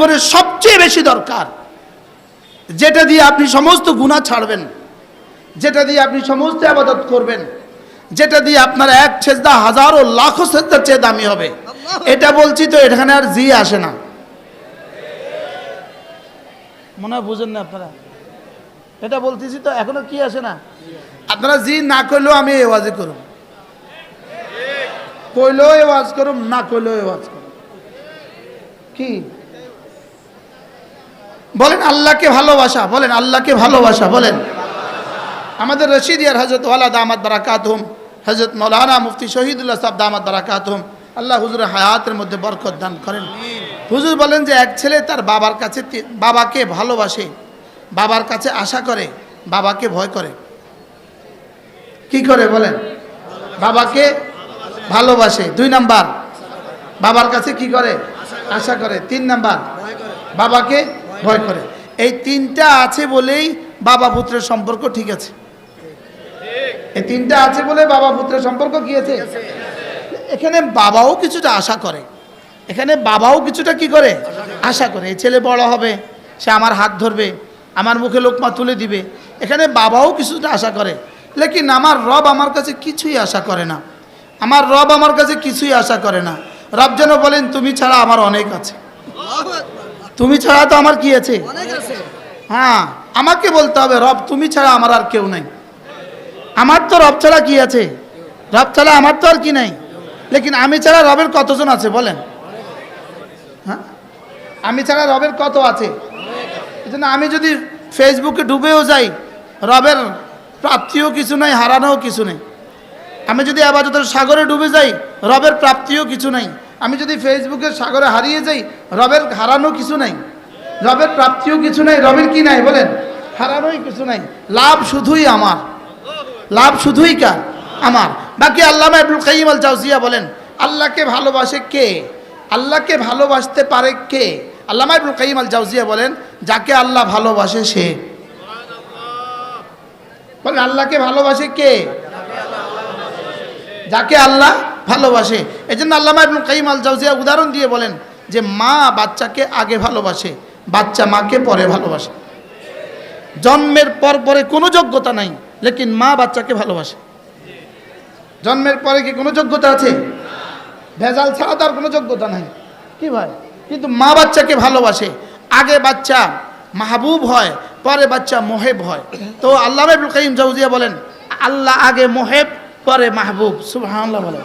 জীবনের সবচেয়ে বেশি দরকার। যেটা দিয়ে আপনি সমস্ত গুণা ছাড়বেন যেটা দিয়ে আপনি সমস্ত আবাদত করবেন যেটা দিয়ে আপনার এক সেজদা হাজারো লাখো সেজদার চেয়ে দামি হবে। এটা বলছি তো এখানে আর জি আসে না। মনে হয় বুঝেন না আপনারা। এটা বলতেছি তো এখনও কি আসে না? আপনারা জি না করলেও আমি এওয়াজে করুন কইলেও এওয়াজ করুম না কইলেও এওয়াজ করুম। কি? বলেন আল্লাহকে ভালোবাসা, বলেন আল্লাহকে ভালোবাসা, বলেন। আমাদের রশিদিয়ার হজরত ওয়ালা দামাদ বারাকাতুম হজরত মৌলানা মুফতি শহীদুল্লাহ সাহেব দামাদ বারাকাতুম আল্লাহ হুজুর হায়াতের মধ্যে বরকত দান করেন। হুজুর বলেন যে এক ছেলে তার বাবার কাছে বাবাকে ভালোবাসে, বাবার কাছে আশা করে, বাবাকে ভয় করে। কি করে বলেন? বাবাকে ভালোবাসে। দুই নাম্বার, বাবার কাছে কি করে? আশা করে। তিন নাম্বার, বাবাকে ভয় করে। এই তিনটা আছে বলেই বাবা পুত্রের সম্পর্ক ঠিক আছে। এই তিনটা আছে বলে বাবা পুত্রের সম্পর্ক কি আছে? এখানে বাবাও কিছুটা আশা করে। এখানে বাবাও কিছুটা কি করে? আশা করে। ছেলে বড় হবে, সে আমার হাত ধরবে, আমার মুখে লোকমা তুলে দিবে। এখানে বাবাও কিছুটা আশা করে। লেকিন আমার রব আমার কাছে কিছুই আশা করে না। আমার রব আমার কাছে কিছুই আশা করে না। রব যেন বলেন, তুমি ছাড়া আমার অনেক আছে। তুমি ছাড়া তো আমার কি আছে? হ্যাঁ আমাকে বলতে হবে রব তুমি ছাড়া আমার আর কেউ নাই। আমার তো রব ছাড়া কি আছে? রব ছাড়া আমার তো আর কি নাই? লেকিন আমি ছাড়া রবের কতজন আছে বলেন? হ্যাঁ? আমি ছাড়া রবের কত আছে? এজন্য আমি যদি ফেসবুকে ডুবেও যাই রবের প্রাপ্তিও কিছু নাই হারানোও কিছু নেই। আমি যদি আবাদতের সাগরে ডুবে যাই রবের প্রাপ্তিও কিছু নাই। আমি যদি ফেসবুকের সাগরে হারিয়ে যাই, রবের হারানো কিছু নাই। রবের প্রাপ্তিও কিছু নাই, রবের কি নাই বলেন? হারানোই কিছু নাই। লাভ শুধুই আমার। লাভ শুধুই কার? আমার। বাকি আল্লামা আব্দুল কাইম আল জাউজিয়া বলেন, আল্লাহকে ভালোবাসে কে? আল্লাহকে ভালোবাসতে পারে কে? আল্লামা আব্দুল কাইম আল জাউজিয়া বলেন, যাকে আল্লাহ ভালোবাসে সে। বলেন, আল্লাহকে ভালোবাসে কে? যাকে আল্লাহ ভালোবাসে। এই জন্য আল্লামা ইবনুল কাইম আল জাউজিয়া উদাহরণ দিয়ে বলেন যে মা বাচ্চাকে আগে ভালোবাসে, বাচ্চা মাকে পরে ভালোবাসে। জন্মের পর পরে কোনো যোগ্যতা নাই, লেকিন মা বাচ্চাকে ভালোবাসে। জন্মের পরে কি কোনো যোগ্যতা আছে? ভেজাল ছাড়া তার কোনো যোগ্যতা নাই। কি ভাই? কিন্তু মা বাচ্চাকে ভালোবাসে। আগে বাচ্চা মাহবুব হয়, পরে বাচ্চা মোহেব হয়। তো আল্লাহ ইবনুল কাইম জাউজিয়া বলেন, আল্লাহ আগে মোহেব পরে মাহবুব সুবহানাল্লাহ বলেন।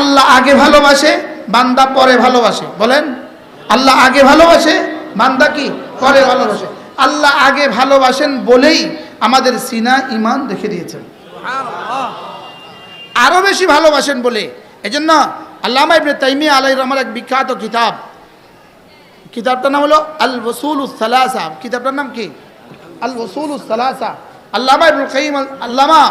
আল্লাহ আগে ভালোবাসে বান্দা পরে ভালোবাসে বলেন। আল্লাহ আগে ভালোবাসে বান্দা কি? পরে ভালোবাসে। আল্লাহ আগে ভালোবাসেন বলেই আমাদের সিনা ইমান দেখে দিয়েছেন। আরও বেশি ভালোবাসেন বলে। এজন্য আল্লামা ইবনে তাইমিয়া আলাই রহমার এক বিখ্যাত কিতাব। কিতাবটার নাম হলো আল ওসুল সালাসা। কিতাবটার নাম কি? আল ওসুল সালাসা। আল্লামা ইবনুল কাইম আল্লামা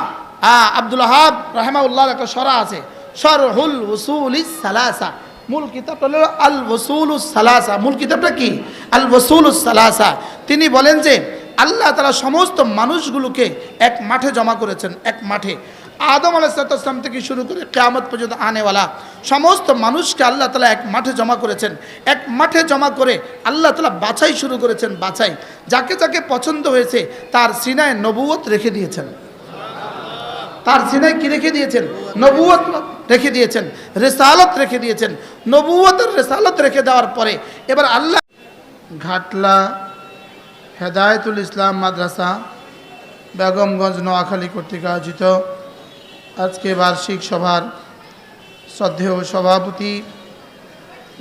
আব্দুল হাব রাহমাউল্লাহ একটা সরা আছে। শরহুল ওসুল সালাসা। মূল কিতাবটা হলো আল ওসুল সালাসা। মূল কিতাবটা কি? আল ওসুল সালাসা। তিনি বলেন যে, আল্লাহ তারা সমস্ত মানুষগুলোকে এক মাঠে জমা করেছেন, এক মাঠে। আদম আলাইসালাম থেকে শুরু করে কেয়ামত পর্যন্ত আনেওয়ালা। সমস্ত মানুষকে আল্লাহ তালা এক মাঠে জমা করেছেন। এক মাঠে জমা করে আল্লাহ তালা বাছাই শুরু করেছেন, বাছাই। যাকে যাকে পছন্দ হয়েছে, তার সিনায় নবুয়ত রেখে দিয়েছেন। তার সিনায় কি রেখে দিয়েছেন? নবুয়ত রেখে দিয়েছেন। রেসালত রেখে দিয়েছেন। নবুয়তের রেসালত রেখে দেওয়ার পরে এবার আল্লাহ ঘাটলা, হেদায়তুল ইসলাম মাদ্রাসা, বেগমগঞ্জ, নোয়াখালী কর্তৃক আয়োজিত আজকে বার্ষিক সভার শ্রদ্ধেয় সভাপতি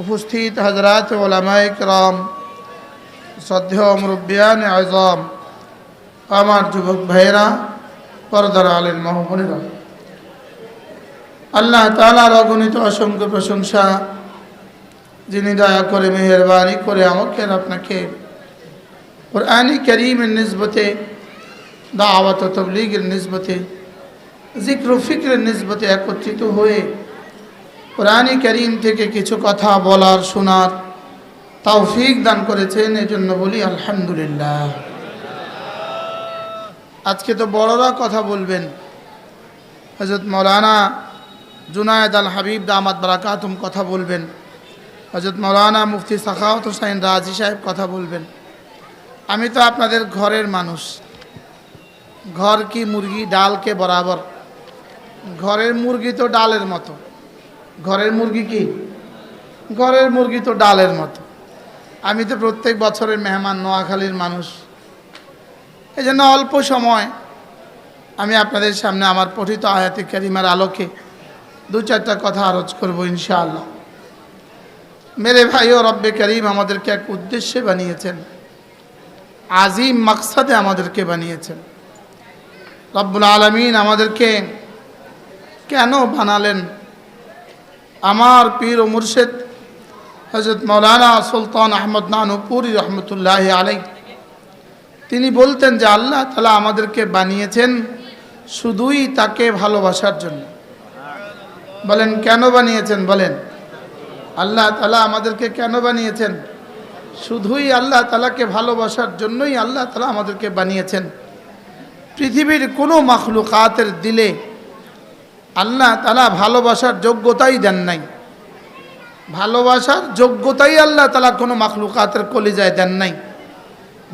উপস্থিত হজরত ওলামায় রাম শ্রদ্ধেয় মুরব্বিয়ান আজম আমার যুবক ভাইয়েরা পরদার আলেন মহমনেরা আল্লাহ তালার অগণিত অসংখ্য প্রশংসা, যিনি দয়া করে, মেহরবানি করে আমাকে আপনাকে কোরআনি করিমের নিসবতে, দাওয়াত তবলিগের নিসবতে জিক্র ফিক্রের নিসবতে একত্রিত হয়ে কোরআনি করিম থেকে কিছু কথা বলার, শোনার তৌফিক দান করেছেন। এই জন্য বলি আলহামদুলিল্লাহ। আজকে তো বড়রা কথা বলবেন। হজরত মৌলানা জুনায়দ আল হাবিব দামাদ বারাকাতুম কথা বলবেন। হজরত মৌলানা মুফতি সাখাওয়াত হোসাইন রাজি সাহেব কথা বলবেন। আমি তো আপনাদের ঘরের মানুষ। ঘর কি মুরগি ডালকে বরাবর? ঘরের মুরগি তো ডালের মতো। ঘরের মুরগি কি? ঘরের মুরগি তো ডালের মতো। আমি তো প্রত্যেক বছরের মেহমান নোয়াখালীর মানুষ। এই জন্য অল্প সময় আমি আপনাদের সামনে আমার পঠিত আয়াতে কারিমার আলোকে দু চারটা কথা আরজ করব ইনশাআল্লাহ। মেরে ভাই ও রব্বে করিম আমাদেরকে এক উদ্দেশ্যে বানিয়েছেন। আজিম মাকসাদে আমাদেরকে বানিয়েছেন। রব্বুল আলমিন আমাদেরকে কেন বানালেন? আমার পীর ও মুর্শেদ হজরত মৌলানা সুলতান আহমদ নানুপুরি রহমতুল্লাহ আলাই তিনি বলতেন যে আল্লাহ তালা আমাদেরকে বানিয়েছেন শুধুই তাকে ভালোবাসার জন্য। বলেন, কেন বানিয়েছেন? বলেন, আল্লাহ তালা আমাদেরকে কেন বানিয়েছেন? শুধুই আল্লাহ তালাকে ভালোবাসার জন্যই আল্লাহ তালা আমাদেরকে বানিয়েছেন। পৃথিবীর কোনো মাখলুকাতের দিলে আল্লাহ তালা ভালোবাসার যোগ্যতাই দেন নাই। ভালোবাসার যোগ্যতাই আল্লাহ তালা কোনো মাখলুকাতের কলিজায় দেন নাই।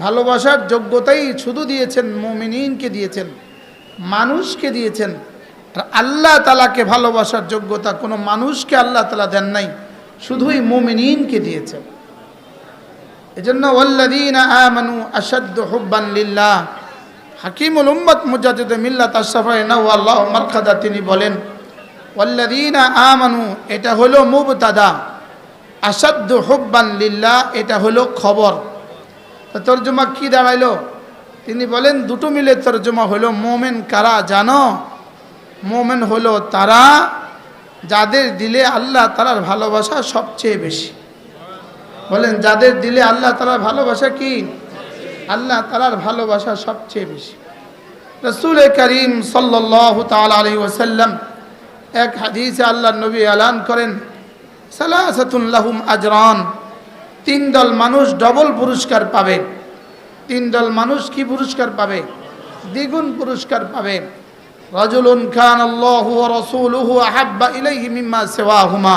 ভালোবাসার যোগ্যতাই শুধু দিয়েছেন মোমিনকে দিয়েছেন, মানুষকে দিয়েছেন। আল্লাহ তালাকে ভালোবাসার যোগ্যতা, কোনো মানুষকে আল্লাহ তালা দেন নাই, শুধুই মোমিনকে দিয়েছেন। এজন্য ওল্লাদিন আমানু আসাদ্দ হুব্বান লিল্লাহ। হাকিমুল উম্মত মুজাদ্দিদ মিল্লাত আশরাফাই নাওয়াল্লাহ মারখাদা, তিনি বলেন ওয়াল্লাদিনা আমানু, এটা হলো মুবতাদা। আসাদ্দ হুব্বান লিল্লাহ, এটা হলো খবর। তর্জমা কি দাঁড়াইলো? তিনি বলেন, দুটো মিলে তর্জমা হলো মোমেন কারা জানো? মোমেন হলো তারা যাদের দিলে আল্লাহ তালার ভালোবাসা সবচেয়ে বেশি। বলেন, যাদের দিলে আল্লাহ তালার ভালোবাসা কি? আল্লাহ তালার ভালোবাসা সবচেয়ে বেশি। রসুল করিম সাল্লাহ তাল ওসাল্লাম এক হাদিসে আল্লাহ নবী আলান করেন সালাসাতুল্লাহুম আজরান। তিন দল মানুষ ডবল পুরস্কার পাবে। তিন দল মানুষ কি পুরস্কার পাবে? দ্বিগুণ পুরস্কার পাবে। রজুলুন খান আল্লাহু রসুলহু আহাব্বা ইলাইহি মিম্মা সেওয়াহুমা।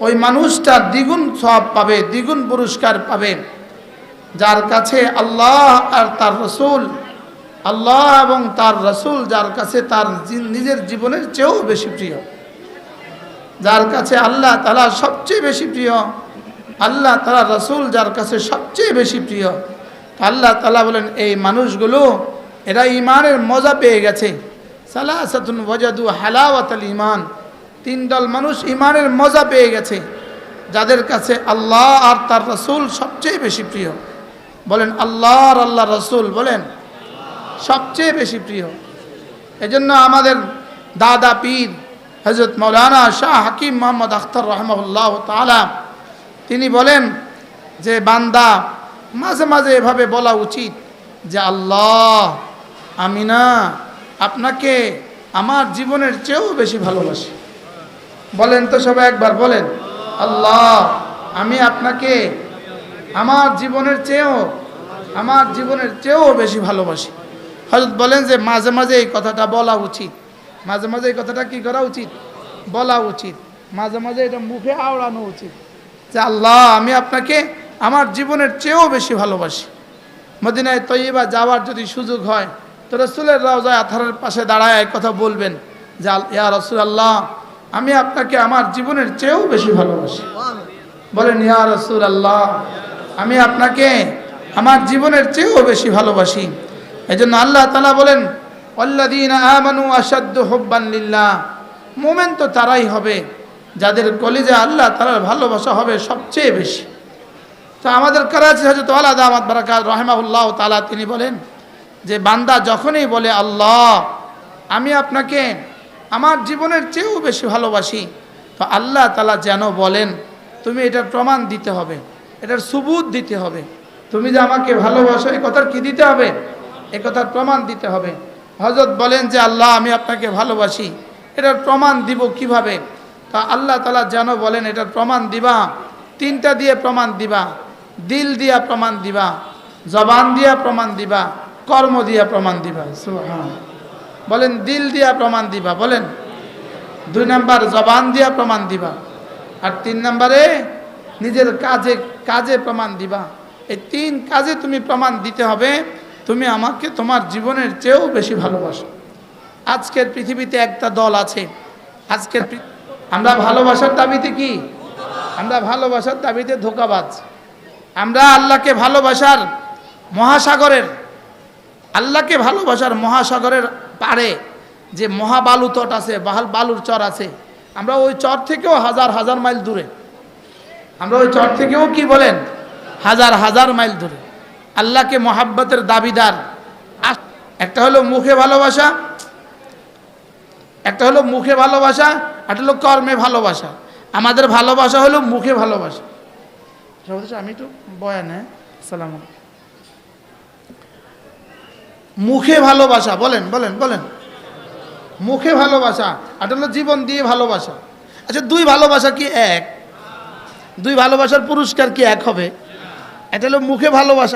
ওই মানুষটা দ্বিগুণ সব পাবে, দ্বিগুণ পুরস্কার পাবে। যার কাছে আল্লাহ আর তার রসুল, আল্লাহ এবং তার রসুল যার কাছে তার নিজের জীবনের চেয়েও বেশি প্রিয়। যার কাছে আল্লাহ তালা সবচেয়ে বেশি প্রিয় আল্লাহ তালা রসুল যার কাছে সবচেয়ে বেশি প্রিয়। আল্লাহ তালা বলেন, এই মানুষগুলো, এরা ইমানের মজা পেয়ে গেছে। সালাসাতুন ওয়াজাদু হালাওয়াতাল ইমান তিন দল মানুষ ইমানের মজা পেয়ে গেছে। যাদের কাছে আল্লাহ আর তার রসুল সবচেয়ে বেশি প্রিয়। বলেন, আল্লাহ আর আল্লাহ রসুল বলেন, সবচেয়ে বেশি প্রিয়। এজন্য আমাদের দাদা পীর হজরত মৌলানা শাহ হাকিম মোহাম্মদ আখতার রহমউল্লাহ তালা তিনি বলেন যে, বান্দা, মাঝে মাঝে এভাবে বলা উচিত যে, আল্লাহ, আমি না, আপনাকে আমার জীবনের চেয়েও বেশি ভালোবাসি। বলেন তো সবাই একবার, বলেন, আল্লাহ, আমি আপনাকে আমার জীবনের চেয়েও, আমার জীবনের চেয়েও বেশি ভালোবাসি। হজরত বলেন যে, মাঝে মাঝে এই কথাটা বলা উচিত। মাঝে মাঝে এই কথাটা কি করা উচিত? বলা উচিত। মাঝে মাঝে এটা মুখে আওড়ানো উচিত। যে আল্লাহ, আমি আপনাকে আমার জীবনের চেয়েও বেশি ভালোবাসি। মদিনায় তৈবা যাওয়ার যদি সুযোগ হয়, তো রসুলের রাওজায় আথারের পাশে দাঁড়ায় এক কথা বলবেন যে, ইয়া রসুল আল্লাহ আমি আপনাকে আমার জীবনের চেয়েও বেশি ভালোবাসি। বলেন, ইয়া রসুল আল্লাহ আমি আপনাকে আমার জীবনের চেয়েও বেশি ভালোবাসি। এই জন্য আল্লাহ তালা বলেন অল্লাদিন আমানু আসাদ্দ হব্বান লিল্লাহ। মোমেন তো তারাই হবে। যাদের কলিজে আল্লাহ তালার ভালোবাসা হবে সবচেয়ে বেশি। তো আমাদের করাচি হজরত আলাদা আহমদ বারাকাত রহমাউল্লাহ তালা তিনি বলেন যে, বান্দা যখনই বলে, আল্লাহ, আমি আপনাকে আমার জীবনের চেয়েও বেশি ভালোবাসি। তো আল্লাহ তালা যেন বলেন, তুমি এটার প্রমাণ দিতে হবে, এটার সুবুত দিতে হবে। তুমি যে আমাকে ভালোবাসো, এ কথার কী দিতে হবে? এ কথার প্রমাণ দিতে হবে। হজরত বলেন যে, আল্লাহ, আমি আপনাকে ভালোবাসি, এটার প্রমাণ দিব কীভাবে? তা আল্লাহ তালা যেন বলেন, এটার প্রমাণ দিবা। তিনটা দিয়ে প্রমাণ দিবা। দিল দিয়া প্রমাণ দিবা। জবান দিয়া প্রমাণ দিবা। কর্ম দিয়া প্রমাণ দিবা। বলেন, দিল দিয়া প্রমাণ দিবা। বলেন, দুই নাম্বার, জবান দিয়া প্রমাণ দিবা। আর তিন নাম্বারে, নিজের কাজে কাজে প্রমাণ দিবা। এই তিন কাজে তুমি প্রমাণ দিতে হবে। তুমি আমাকে তোমার জীবনের চেয়েও বেশি ভালোবাসো। আজকের পৃথিবীতে একটা দল আছে। আজকের আমরা ভালোবাসার দাবিতে কি? আমরা ভালোবাসার দাবিতে ধোকাবাজ। আমরা আল্লাহকে ভালোবাসার মহাসাগরের, আল্লাহকে ভালোবাসার মহাসাগরের পারে যে মহাবালু তট আছে, বাহাল বালুর চর আছে, আমরা ওই চর থেকেও হাজার হাজার মাইল দূরে। আমরা ওই চর থেকেও কি বলেন? হাজার হাজার মাইল দূরে। আল্লাহকে মহাব্বতের দাবিদার। একটা হলো মুখে ভালোবাসা একটা হলো মুখে ভালোবাসা, একটা হলো কর্মে ভালোবাসা। আমাদের ভালোবাসা হলো মুখে ভালোবাসা। আমি একটু বয়ান হ্যাঁ? সালাম মুখে ভালোবাসা, বলেন বলেন বলেন। মুখে ভালোবাসা আর হলো জীবন দিয়ে ভালোবাসা। আচ্ছা দুই ভালোবাসা কি এক? দুই ভালোবাসার পুরস্কার কি এক হবে? এটা হলো মুখে ভালোবাসা।